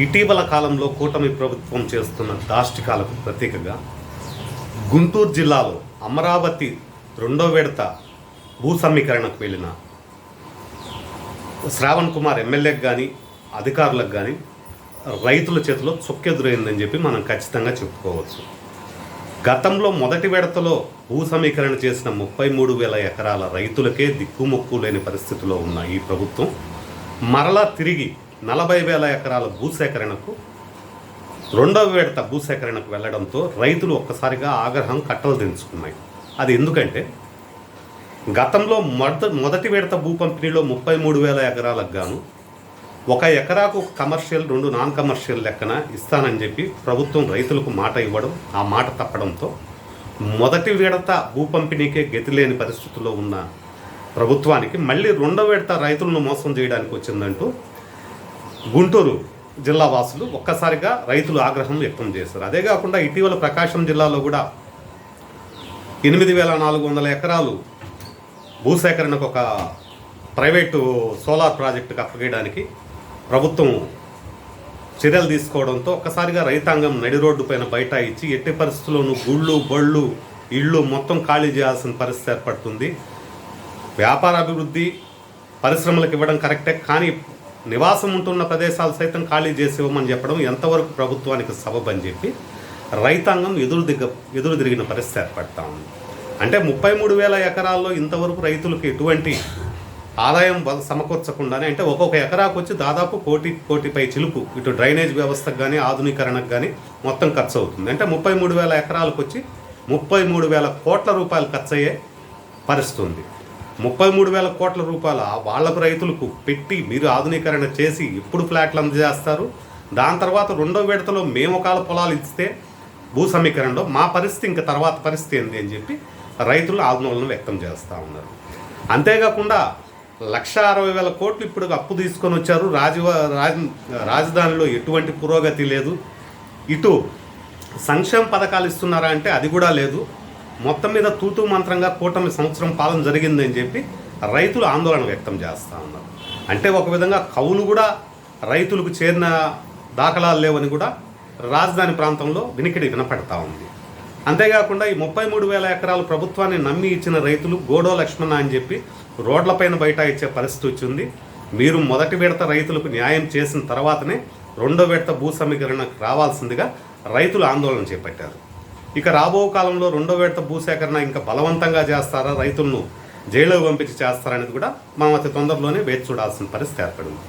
ఇటీవల కాలంలో కూటమి ప్రభుత్వం చేస్తున్న దాష్టికాలకు ప్రతీకగా గుంటూరు జిల్లాలో అమరావతి రెండో విడత భూ సమీకరణకు వెళ్ళిన శ్రావణ్ కుమార్ ఎమ్మెల్యేకి కానీ అధికారులకు కానీ రైతుల చేతిలో చొక్కెదురైందని చెప్పి మనం ఖచ్చితంగా చెప్పుకోవచ్చు. గతంలో మొదటి విడతలో భూ సమీకరణ చేసిన ముప్పై మూడు వేల ఎకరాల రైతులకే దిక్కుముక్కు లేని పరిస్థితిలో ఉన్న ఈ ప్రభుత్వం మరలా తిరిగి నలభై వేల ఎకరాల భూసేకరణకు రెండవ విడత భూసేకరణకు వెళ్ళడంతో రైతులు ఒక్కసారిగా ఆగ్రహం కట్టలు దించుకున్నాయి. అది ఎందుకంటే గతంలో మొదట మొదటి విడత భూ పంపిణీలో ముప్పై మూడు వేల ఎకరాలకు గాను ఒక ఎకరాకు కమర్షియల్ రెండు నాన్ కమర్షియల్ లెక్కన ఇస్తానని చెప్పి ప్రభుత్వం రైతులకు మాట ఇవ్వడం ఆ మాట తప్పడంతో మొదటి విడత భూ పంపిణీకే గతి లేని పరిస్థితుల్లో ఉన్న ప్రభుత్వానికి మళ్ళీ రెండో విడత రైతులను మోసం చేయడానికి వచ్చిందంటూ గుంటూరు జిల్లా వాసులు ఒక్కసారిగా రైతులు ఆగ్రహం వ్యక్తం చేశారు. అదే కాకుండా ఇటీవల ప్రకాశం జిల్లాలో కూడా ఎనిమిది వేల నాలుగు వందల ఎకరాలు భూసేకరణకు ఒక ప్రైవేటు సోలార్ ప్రాజెక్టుకు అప్పగేయడానికి ప్రభుత్వం చర్యలు తీసుకోవడంతో ఒక్కసారిగా రైతాంగం నడి రోడ్డు పైన బయట ఇచ్చి ఎట్టి పరిస్థితుల్లోనూ గుళ్ళు బళ్ళు ఇళ్ళు మొత్తం ఖాళీ చేయాల్సిన పరిస్థితి ఏర్పడుతుంది. వ్యాపార అభివృద్ధి పరిశ్రమలకు ఇవ్వడం కరెక్టే కానీ నివాసం ఉంటున్న ప్రదేశాలు సైతం ఖాళీ చేసి ఇవ్వమని చెప్పడం ఎంతవరకు ప్రభుత్వానికి సబబ్ అని చెప్పి రైతాంగం ఎదురు దిగ ఎదురు తిరిగిన పరిస్థితి ఏర్పడతా ఉంది. అంటే ముప్పై మూడు వేల ఎకరాల్లో ఇంతవరకు రైతులకు ఎటువంటి ఆదాయం సమకూర్చకుండానే అంటే ఒక్కొక్క ఎకరాకు వచ్చి దాదాపు కోటి కోటిపై చిలుపు ఇటు డ్రైనేజ్ వ్యవస్థకు కానీ ఆధునీకరణకు కానీ మొత్తం ఖర్చు అవుతుంది అంటే ముప్పై మూడు వేల ఎకరాలకు వచ్చి ముప్పై మూడు వేల కోట్ల రూపాయలు ఖర్చు అయ్యే పరిస్థితి ఉంది ముప్పై మూడు వేల కోట్ల రూపాయల వాళ్ళకు రైతులకు పెట్టి మీరు ఆధునీకరణ చేసి ఎప్పుడు ఫ్లాట్లు అందజేస్తారు? దాని తర్వాత రెండో విడతలో మేము ఒకవేళ పొలాలు ఇస్తే భూ సమీకరణలో మా పరిస్థితి ఇంకా తర్వాత పరిస్థితి ఏంది అని చెప్పి రైతులు ఆందోళన వ్యక్తం చేస్తూ ఉన్నారు. అంతేకాకుండా లక్ష అరవై వేల కోట్లు ఇప్పుడు అప్పు తీసుకొని వచ్చారు. రాజ రాజ రాజధానిలో ఎటువంటి పురోగతి లేదు. ఇటు సంక్షేమ పథకాలు ఇస్తున్నారా అంటే అది కూడా లేదు. మొత్తం మీద తూతు మంత్రంగా కూటమి సంవత్సరం పాలన జరిగిందని చెప్పి రైతులు ఆందోళన వ్యక్తం చేస్తూ ఉన్నారు. అంటే ఒక విధంగా కవులు కూడా రైతులకు చేరిన దాఖలాలు లేవని కూడా రాజధాని ప్రాంతంలో వినికిడి వినపడతా ఉంది. అంతేకాకుండా ఈ ముప్పై మూడు వేల ఎకరాలు ప్రభుత్వాన్ని నమ్మి ఇచ్చిన రైతులు గోడో లక్ష్మణ అని చెప్పి రోడ్లపైన బయట ఇచ్చే పరిస్థితి వచ్చింది. మీరు మొదటి విడత రైతులకు న్యాయం చేసిన తర్వాతనే రెండో విడత భూ సమీకరణకు రావాల్సిందిగా రైతులు ఆందోళన చేపట్టారు. ఇక రాబో కాలంలో రెండో విడత భూసేకరణ ఇంకా బలవంతంగా చేస్తారా? రైతులను జైలుకు పంపించి చేస్తారనేది కూడా మనం అతి తొందరలోనే వేచి చూడాల్సిన పరిస్థితి ఏర్పడింది.